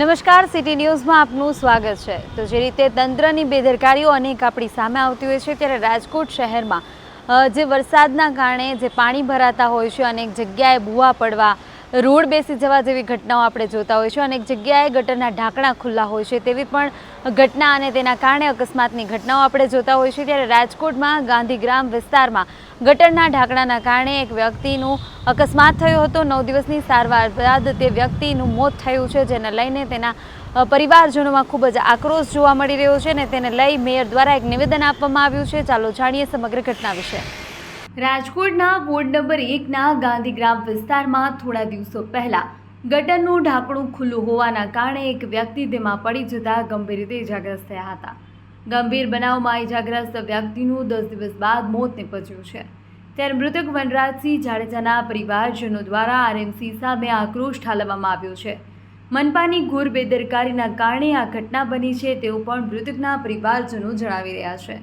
નમસ્કાર, સિટી ન્યૂઝમાં આપનું સ્વાગત છે. તો જે રીતે તંત્રની બેદરકારીઓ અનેક આપણી સામે આવતી હોય છે, ત્યારે રાજકોટ શહેરમાં જે વરસાદના કારણે જે પાણી ભરાતા હોય છે, અનેક જગ્યાએ ભૂવા પડવા રોડ બેસી જવા જેવી ઘટનાઓ આપણે જોતા હોય અને અનેક જગ્યાએ ગટરના ઢાંકણા ખુલ્લા હોય છે તેવી પણ ઘટના અને તેના કારણે અકસ્માતની ઘટનાઓ આપણે જોતા હોય છે ત્યારે રાજકોટમાં ગાંધીગ્રામ વિસ્તારમાં ગટરના ઢાંકણાના કારણે એક વ્યક્તિનું અકસ્માત થયો હતો. નવ દિવસની સારવાર બાદ તે વ્યક્તિનું મોત થયું છે, જેને લઈને તેના પરિવારજનોમાં ખૂબ જ આક્રોશ જોવા મળી રહ્યો છે અને તેને લઈ મેયર દ્વારા એક નિવેદન આપવામાં આવ્યું છે. ચાલો જાણીએ સમગ્ર ઘટના વિશે. રાજકોટના વોર્ડ નંબર એકના ગાંધીગ્રામ વિસ્તારમાં થોડા દિવસો પહેલા ગટરનું ઢાંકણું ખુલ્લું હોવાના કારણે એક વ્યક્તિ તેમાં પડી જતા ગંભીર રીતે ઇજાગ્રસ્ત થયા હતા. ગંભીર બનાવમાં ઇજાગ્રસ્ત વ્યક્તિનું દસ દિવસ બાદ મોત નીપજ્યું છે. ત્યારે મૃતક વનરાજસિંહ જાડેજાના પરિવારજનો દ્વારા આરએમસી સામે આક્રોશ ઠાલવવામાં આવ્યો છે. મનપાની ઘોર બેદરકારીના કારણે આ ઘટના બની છે તેવું પણ મૃતકના પરિવારજનો જણાવી રહ્યા છે.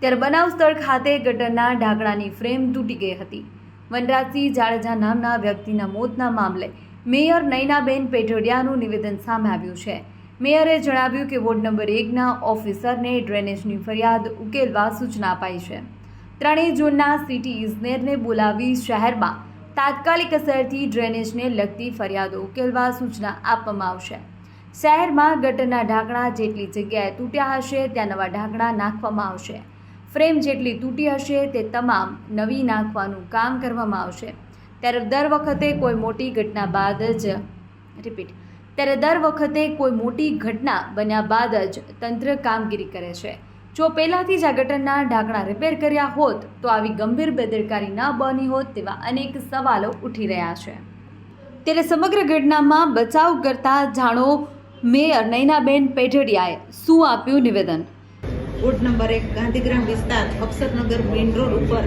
ત્યારે બનાવ સ્થળ ખાતે ગટરના ઢાંકણાની ફ્રેમ તૂટી ગઈ હતી. વનરાજસિંહ જાડેજા નામના વ્યક્તિના મોતના મામલે મેયર નૈનાબેન પેટોડિયાનું નિવેદન સામે આવ્યું છે. મેયરે જણાવ્યું કે વોર્ડ નંબર એકના ઓફિસરને ડ્રેનેજની ફરિયાદ ઉકેલવા સૂચના અપાઈ છે. ત્રણેય ઝોનના સિટી ઇજનેરને બોલાવી શહેરમાં તાત્કાલિક અસરથી ડ્રેનેજને લગતી ફરિયાદો ઉકેલવા સૂચના આપવામાં આવશે. શહેરમાં ગટરના ઢાંકણા જેટલી જગ્યાએ તૂટ્યા હશે, ત્યાં નવા ઢાંકણા નાખવામાં આવશે. ફ્રેમ જેટલી તૂટી હશે તે તમામ નવી નાખવાનું કામ કરવામાં આવશે. ત્યારે દર વખતે કોઈ મોટી ઘટના બાદ જ રિપીટ ત્યારે દર વખતે કોઈ મોટી ઘટના બન્યા બાદ જ તંત્ર કામગીરી કરે છે. જો પહેલાંથી જ આ ગટરના ઢાંકણા રિપેર કર્યા હોત, તો આવી ગંભીર બેદરકારી ન બની હોત તેવા અનેક સવાલો ઉઠી રહ્યા છે. ત્યારે સમગ્ર ઘટનામાં બચાવ કરતા જાણો મેયર નૈનાબેન પેઢડિયાએ શું આપ્યું નિવેદન? વોર્ડ નંબર એક, ગાંધીગ્રામ વિસ્તાર, અક્ષરનગર મેઇન રોડ ઉપર.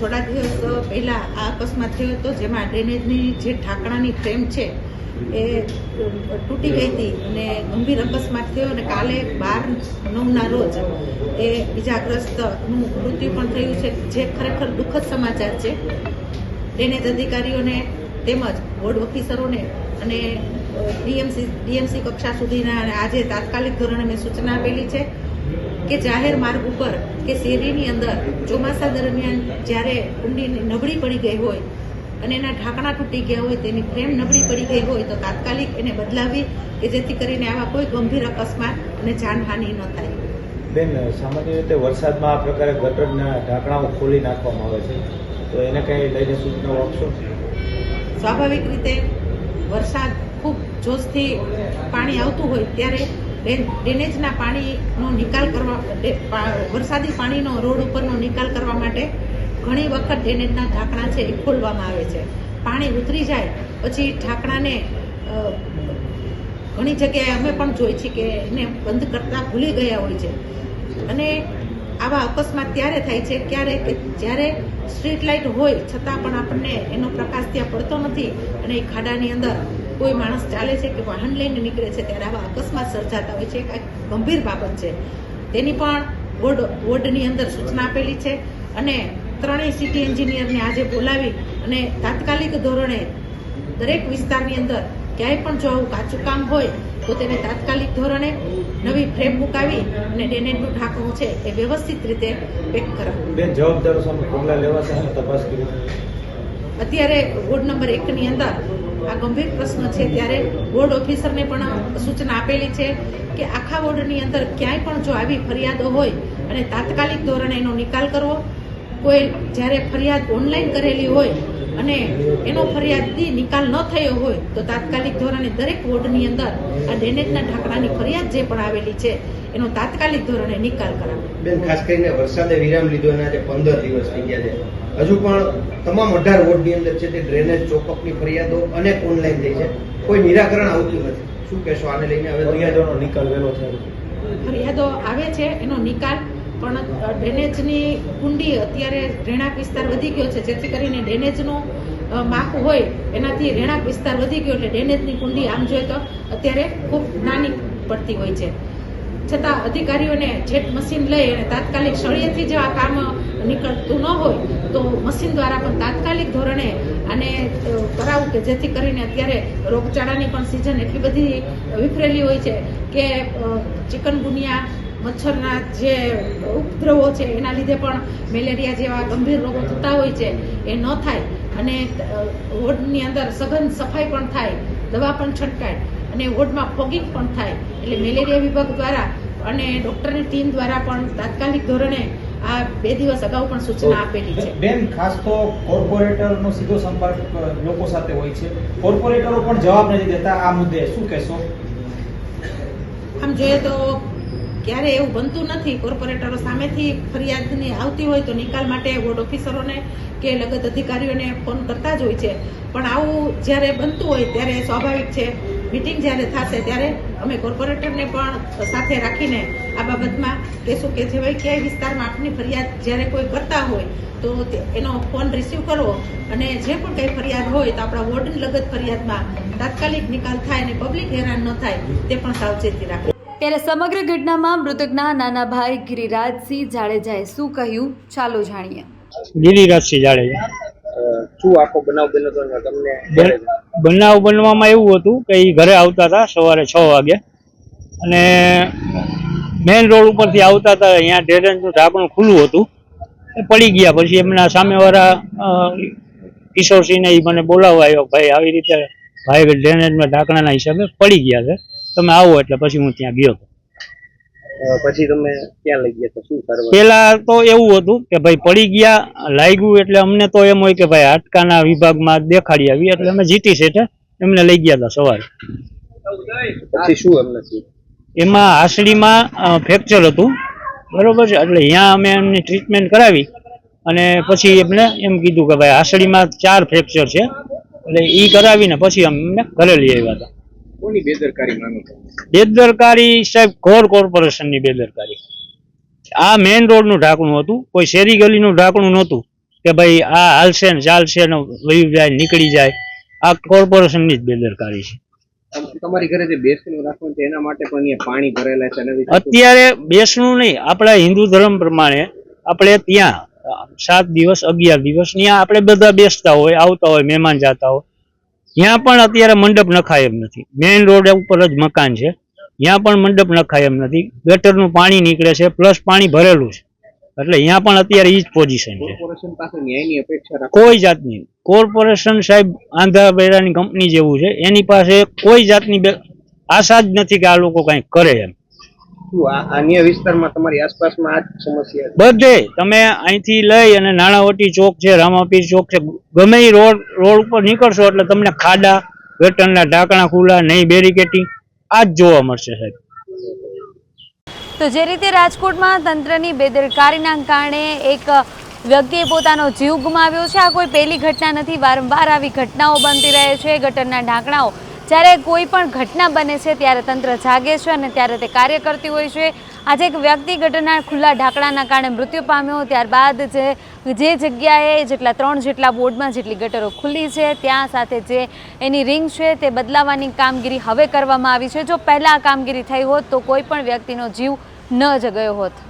થોડા દિવસ પહેલાં આ અકસ્માત થયો હતો, જેમાં ડ્રેનેજની જે ઢાંકણાની ફ્રેમ છે, એ તૂટી ગઈ હતી અને ગંભીર અકસ્માત થયો અને કાલે બાર, નવના રોજ એ ઇજાગ્રસ્તનું મૃત્યુ પણ થયું છે, જે ખરેખર દુઃખદ સમાચાર છે. ડ્રેનેજ અધિકારીઓને તેમજ વોર્ડ ઓફિસરોને અને ડીએમસી ડીએમસી કક્ષા સુધીના આજે તાત્કાલિક ધોરણે મેં સૂચના આપેલી છે કે જાહેર માર્ગ ઉપર કે શેરીની અંદર ચોમાસા દરમિયાન જ્યારે કુંડી નબળી પડી ગઈ હોય અને એના ઢાંકણા તૂટી ગયા હોય તેની ફ્રેમ નબળી પડી ગઈ હોય તો તાત્કાલિક એને બદલાવી કે જેથી કરીને આવા કોઈ ગંભીર અકસ્માત અને જાનહાનિ ન થાય. બેન સામાન્ય રીતે વરસાદમાં આ પ્રકારે ગટરના ઢાંકણાઓ ખોલી નાખવામાં આવે છે. તો એને કંઈ લઈને સૂચનાઓ આપશો? સ્વાભાવિક રીતે વરસાદ ખૂબ જોશથી પાણી આવતું હોય ત્યારે ડ્રેન- ડ્રેનેજના પાણીનો નિકાલ કરવા વરસાદી પાણીનો રોડ ઉપરનો નિકાલ કરવા માટે ઘણી વખત ડ્રેનેજના ઢાંકણા છે એ ખોલવામાં આવે છે. પાણી ઉતરી જાય પછી ઢાંકણાને ઘણી જગ્યાએ અમે પણ જોઈ છીએ કે એને બંધ કરતાં ભૂલી ગયા હોય છે. અને આવા અકસ્માત ત્યારે થાય છે ક્યારે કે જ્યારે સ્ટ્રીટ લાઇટ હોય, છતાં પણ આપણને એનો પ્રકાશ ત્યાં પડતો નથી અને એ ખાડાની અંદર કોઈ માણસ ચાલે છે કે વાહન લઈને નીકળે છે ત્યારે આવા અકસ્માત સર્જાતા હોય છે એક ગંભીર બાબત છે. તેની પણ વોર્ડ, વોર્ડની અંદર સૂચના આપેલી છે અને ત્રણેય સિટી એન્જિનિયરને આજે બોલાવી અને તાત્કાલિક ધોરણે દરેક વિસ્તારની અંદર ક્યાંય પણ જો આવું કાચું કામ હોય તો તેને તાત્કાલિક ધોરણે નવી ફ્રેમ મુકાવી અને ડેનેટનું ઢાંકણું છે એ વ્યવસ્થિત રીતે પેક કરાવવું. બેન જવાબદારો સામે પગલાં લેવાશે અને તપાસ કરી. અત્યારે વોર્ડ નંબર એકની અંદર આ ગંભીર પ્રશ્ન છે. ત્યારે વોર્ડ ઓફિસરને પણ સૂચના આપેલી છે કે આખા વોર્ડની અંદર ક્યાંય પણ જો આવી ફરિયાદો હોય અને તાત્કાલિક ધોરણે એનો નિકાલ કરવો કોઈ જ્યારે ફરિયાદ ઓનલાઈન કરેલી હોય અને એનો ફરિયાદી નિકાલ ન થયો હોય તો તાત્કાલિક ધોરણે દરેક વોર્ડની અંદર આ ડેનેજના ઢાંકણાની ફરિયાદ જે પણ આવેલી છે એનો તાત્કાલિક ધોરણે નિકાલ કરાવો. બેન ખાસ કરીને વરસાદે વિરામ લીધો એના આજે પંદર દિવસ થઈ ગયા છે. હજુ પણ તમામ અઢાર વોર્ડની અંદર છે તે ડ્રેનેજ ચોકઅપની ફરિયાદો અનેક ઓનલાઈન થઈ છે. કોઈ નિરાકરણ આવતું નથી. શું કહેશો આને લઈને? હવે ફરિયાદોનો નિકાલ વહેલો થયો. ફરિયાદો આવે છે એનો નિકાલ પણ ડ્રેનેજની કુંડી અત્યારે રહેણાંક વિસ્તાર વધી ગયો છે. જેથી કરીને ડ્રેનેજનું અ, હોય એનાથી રહેણાંક વિસ્તાર વધી ગયો એટલે ડ્રેનેજની કુંડી આમ જોઈએ તો અત્યારે ખૂબ નાની પડતી હોય છે. છતાં અધિકારીઓને જેટ મશીન લઈ અને તાત્કાલિક સળિયેથી જો આ કામ નીકળતું ન હોય તો મશીન દ્વારા પણ તાત્કાલિક ધોરણે આને કરાવું કે જેથી કરીને અત્યારે રોગચાળાની પણ સિઝન એટલી બધી વિફરેલી હોય છે કે ચિકનગુનિયા મચ્છરના જે ઉપદ્રવો છે એના લીધે પણ મેલેરિયા જેવા ગંભીર રોગો થતા હોય છે. એ ન થાય. અને વોર્ડની અંદર સઘન સફાઈ પણ થાય. દવા પણ છંટકાય. અને વોર્ડમાં ફોગિંગ પણ થાય. એટલે મેલેરિયા વિભાગ દ્વારા અને ડૉક્ટરની ટીમ દ્વારા પણ તાત્કાલિક ધોરણે આ બે દિવસ અગાઉ પણ સૂચના આપેલી છે. બેન ખાસ તો કોર્પોરેટરનો સીધો સંપર્ક લોકો સાથે હોય છે. કોર્પોરેટરો પણ જવાબ નથી દેતા. આ મુદ્દે શું કહેશો? આમ જોઈએ તો ક્યારે એવું બનતું નથી, કોર્પોરેટરો સામેથી ફરિયાદની આવતી હોય તો નિકાલ માટે વોર્ડ ઓફિસરોને કે લગત અધિકારીઓને ફોન કરતા જ હોય છે. પણ આવું જ્યારે બનતું હોય ત્યારે સ્વાભાવિક છે. મિટિંગ જ્યારે થશે ત્યારે અમે કોર્પોરેટરને પણ સાથે રાખીને આ બાબતમાં કહેશું કે જે ભાઈ ક્યાંય વિસ્તારમાં આપની ફરિયાદ જ્યારે કોઈ કરતા હોય તો એનો ફોન રિસીવ કરવો અને જે પણ કંઈ ફરિયાદ હોય તો આપણા વોર્ડની લગત ફરિયાદમાં તાત્કાલિક નિકાલ થાય અને પબ્લિક હેરાન ન થાય તે પણ સાવચેતી રાખવી. ત્યારે સમગ્ર ઘટનામાં મૃતકના નાના ભાઈ ગિરિરાજસિંહ જાડેજાએ શું કહ્યું? ચાલો જાણીએ. ગિરિરાજસિંહ જાડેજા. શું આખો બનાવ બન્યો હતો તમને બનાવ બનવામાં એવું હતું કે એ ઘરે આવતા હતા સવારે છ વાગે. અને મેઇન રોડ ઉપરથી આવતા હતા અહીંયા ડ્રેનેજનું ઢાંકણું ખુલ્લું હતું. એ પડી ગયા. પછી એમના સામેવાળા કિશોરસિંહને એ મને બોલાવવા આવ્યો ભાઈ આવી રીતે ભાઈ ડ્રેનેજના ઢાંકણાના હિસાબે પડી ગયા છે. તમે આવો એટલે પછી હું ત્યાં ગયો. પછી તમે ક્યાં લઈ ગયા શું કરવા? પેલા તો એવું હતું કે ભાઈ પડી ગયા લાગ્યું એટલે અમને તો એમ હોય કે ભાઈ હાડકાના વિભાગમાં દેખાડી આવી એટલે અમે જીટી એમને લઈ ગયા હતા સવારે. પછી શું એમને એમાં હાસડીમાં ફ્રેક્ચર હતું બરોબર છે? એટલે અહીંયા અમે એમની ટ્રીટમેન્ટ કરાવી અને પછી એમને એમ કીધું કે ભાઈ હાસડીમાં ચાર ફ્રેક્ચર છે એટલે એ કરાવીને પછી અમને ઘરે લઈ આવ્યા હતા. કોની બેદરકારી માનો બેદરકારી સાહેબ ઘોર કોર્પોરેશનની બેદરકારી. આ મેઇન રોડનું ઢાંકણું હતું. કોઈ શેરી ગલીનું ઢાંકણું નહોતું કે ભાઈ આ હાલશે ને ચાલશે ને વયું જાય નીકળી જાય. આ કોર્પોરેશનની જ બેદરકારી છે. તમારી ઘરે જે બેસણું રાખવાનું છે એના માટે પણ અહીંયા પાણી ભરેલા છે એના વિશે શું? અત્યારે બેસણું નહીં. આપણા હિન્દુ ધર્મ પ્રમાણે આપણે ત્યાં સાત દિવસ અગિયાર દિવસ ત્યાં આપણે બધા બેસતા હોય આવતા હોય મહેમાન જતા હોય. ત્યાં પણ અત્યારે મંડપ નખાય એમ નથી. મેઇન રોડ ઉપર જ મકાન છે. ત્યાં પણ મંડપ નખાય એમ નથી. ગટરનું પાણી નીકળે છે પ્લસ પાણી ભરેલું છે. એટલે ત્યાં પણ અત્યારે એ જ પોઝિશન છે. કોઈ જાતની કોર્પોરેશન સાહેબ આંધા બેરાની કંપની જેવું છે. એની પાસે કોઈ જાતની બે- આશા જ નથી કે આ લોકો કંઈક કરે એમ. અન્ય વિસ્તારમાં તમારી આસપાસમાં આ સમસ્યા બધે. તમે અહીંથી લઈ અને નાણાવટી ચોક છે રામાપીર ચોક છે ગમે એ રોડ રોડ ઉપર નીકળશો એટલે તમને ખાડા ગટરના ઢાંકણા ખુલ્લા નહીં બેરિકેટિંગ આ જ જોવા મળશે સાહેબ. તો જે રીતે રાજકોટમાં તંત્રની બેદરકારીના કારણે એક વ્યક્તિએ પોતાનો જીવ ગુમાવ્યો છે આ કોઈ પહેલી ઘટના નથી વારંવાર આવી ઘટનાઓ બનતી રહે છે ગટરના ઢાંકણાઓ જ્યારે કોઈ પણ ઘટના બને છે, ત્યારે તંત્ર જાગે છે અને ત્યારે તે કાર્ય કરતી હોય છે. આજે એક વ્યક્તિ ઘટના ખુલ્લા ઢાંકણાના કારણે મૃત્યુ પામ્યો. ત્યારબાદ જે જે જગ્યાએ જેટલા ત્રણ જેટલા બોર્ડમાં જેટલી ગટરો ખુલ્લી છે, ત્યાં સાથે જે એની રિંગ છે તે બદલાવાની કામગીરી હવે કરવામાં આવી છે. જો પહેલાં આ કામગીરી થઈ હોત, તો કોઈ પણ વ્યક્તિનો જીવ ન જ ગયો હોત.